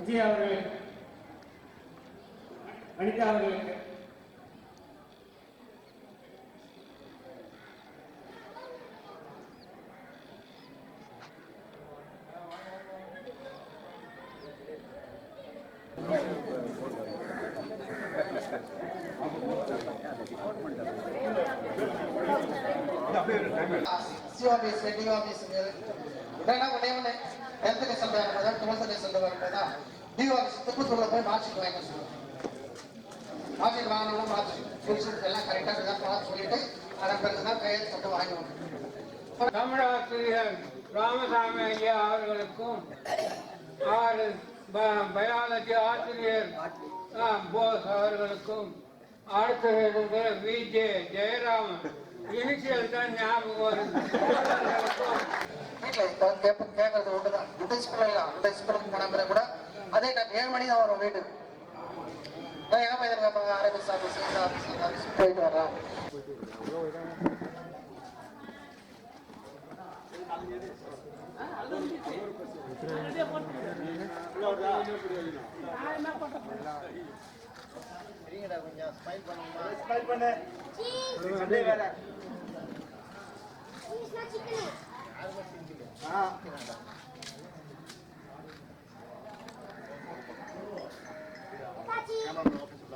விஜய் அவர்களுக்கு வனிதா அவர்களுக்கு சிஓபிஎஸ் டிஓபிஎஸ் உடனே உடனே உடனே டென்த் ரிசல்ட் வரும்போது டுவெல்த் ரிசல்ட் வரும்போது தான் டிஓபிஎஸ் திருப்பத்தூர்ல போய் மாற்றிட்டு வாங்க சொல்லுவாங்க மாற்றிட்டு வாங்கணும் மாற்றி ஷீட் எல்லாம் கரெக்டாக இருக்கான்னு பார்த்து சொல்லிட்டு அதன் பிறகு தான் கையெழுத்து போட்டு வாங்குவோம் தமிழாசிரியர் ராமசாமி ஐயா அவர்களுக்கும் ஆறு பயாலஜி ஆசிரியர் போஸ் அவர்களுக்கும் அடுத்தது இருக்கிற வி. ஜே. ஜெயராமன். இனிஷியல் தான் ஞாபகம் வருது இப்போ கேட்ப கேட்கறது ஒன்று தான் இந்த ஸ்கூலில் அந்த ஸ்கூலுக்கு போன கூட அதே டைம் ஏழு மணி தான் வரும் வீட்டுக்கு. நான் எங்கே போய் கேட்பாங்க? ஆர்எம்எஸ் ஆஃபீஸ் இந்த ஆஃபீஸ் இந்த ஆஃபீஸ் போயிட்டு வர்றேன்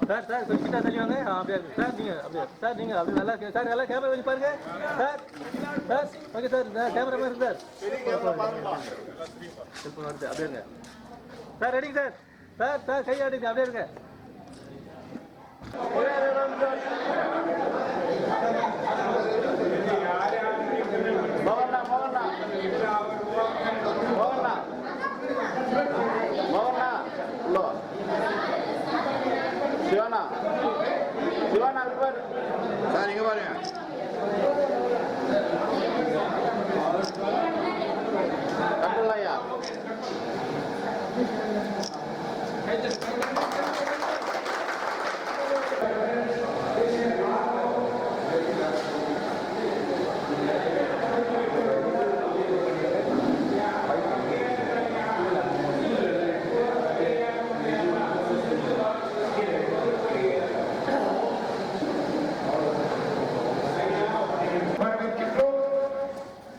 சார் சார் கொஞ்சம் கிட்ட தள்ளி வாங்க. ஆ, அப்படியே சார் நீங்கள் அப்படியே சார் நீங்கள் அப்படி நல்லா கே- சார் நல்லா கேமரா வச்சு பாருங்க. Sir sir okay sir sir camera மாதிரி சார் செல்போன் வருது அப்படியே இருங்க. சார் ரெடிங்க சார் சார் சார் கை ஆடுங்க அப்படியே இருங்க.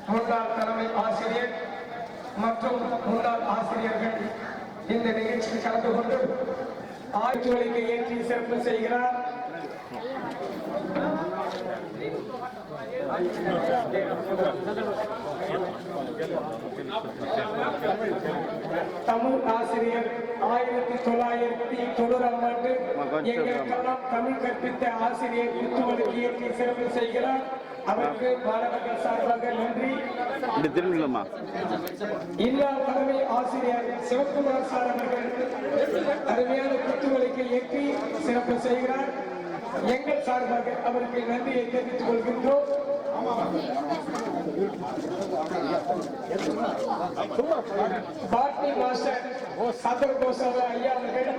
முன்னாள் தலைமை ஆசிரியர் மற்றும் முன்னாள் ஆசிரியர்கள் இந்த நிகழ்ச்சியில் கலந்து கொண்டு ஆய்வுகளுக்கு ஏற்றி சிறப்பு செய்கிறார். தமிழ் ஆசிரியர் ஆயிரத்தி தொள்ளாயிரத்தி தொண்ணூறாம் ஆண்டு எங்களுக்கெல்லாம் தமிழ் கற்பித்த ஆசிரியர் புத்துவலுக்கு ஏற்றி சிறப்பு செய்கிறார். அவருக்கு மாணவர்கள் சார்பாக நன்றி. இப்படி இந்நாள் தலைமை ஆசிரியர் சிவகுமார் சார் அவர்கள் அருமையான குத்துவலைக்கு ஏற்றி சிறப்பு செய்கிறார். எங்கள் சார்பாக அவருக்கு நன்றியை தெரிவித்துக் கொள்கின்றோம். பாட்னி மாஸ்டர் சதர் கோசால ஐயா அவர்கள்.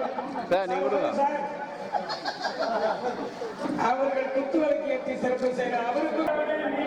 அவர்கள் குத்துவலைக்கு ஏற்றி சிறப்பு செய்கிறார் அவருக்கு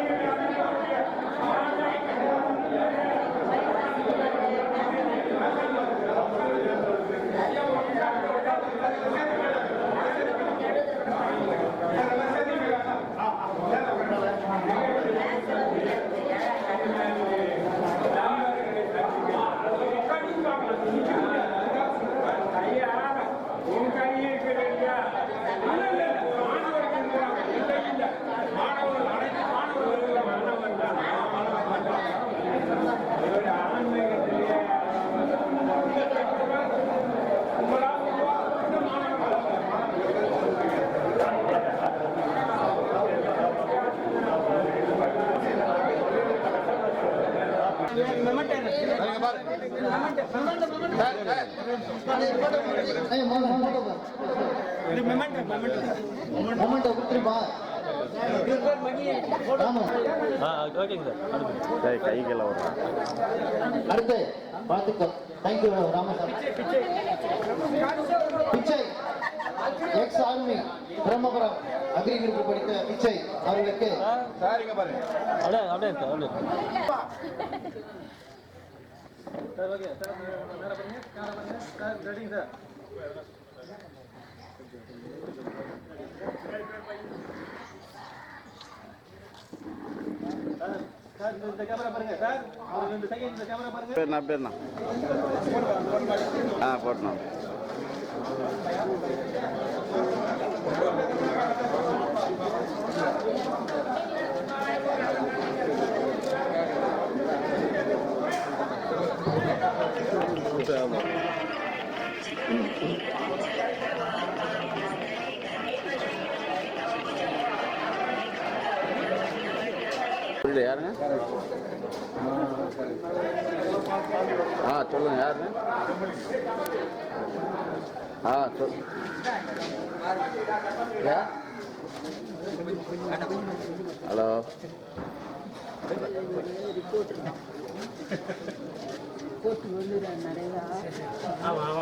மொமெண்டோ கொடுத்துருப்பா ஆமா வரும் அடுத்து பார்த்துக்கோ thank you Ramasamy Pichai ex army Brahmapuram agri group படித்த பிச்சை அவர்களுக்கு சார் இங்க பாருங்க அப்படியே அப்படியே இருக்கு அப்படியே இருக்கு சார் ஓகே சார் மேலே பாருங்க பாருங்க சார் சார் ஒரு ரெண்டு செகண்ட் இந்த கேமரா பாருங்க பேர்ண்ணா பேர்ண்ணா ஆ போட்டணும் புரியல யாருங்க? ஆ சொல்லுங்க யாருங்க? ஆ சொல். ஹலோ? ஹலோ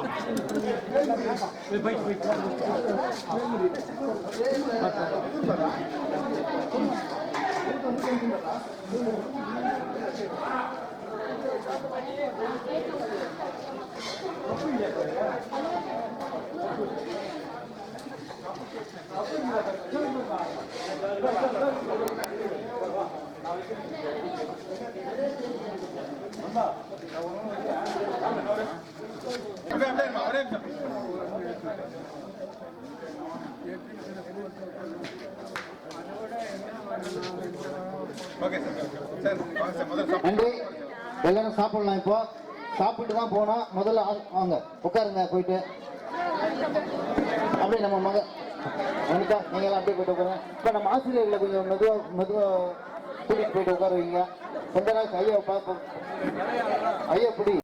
நன்றி. எல்லாரும் சாப்பிடலாம் இப்போ. சாப்பிட்டு தான் போனோம் முதல்ல வாங்க. உட்காருங்க போயிட்டு. அப்படியே நம்ம மக வனிதா நீங்களாம் அப்படியே போயிட்டு உட்காருங்க. இப்போ நம்ம ஆசிரியர்களை கொஞ்சம் மெதுவாக மெதுவாக கூட்டிகிட்டு போயிட்டு உட்காருவீங்க. கொஞ்ச நாள் ஐயா பார்ப்போம் ஐயா பிடி.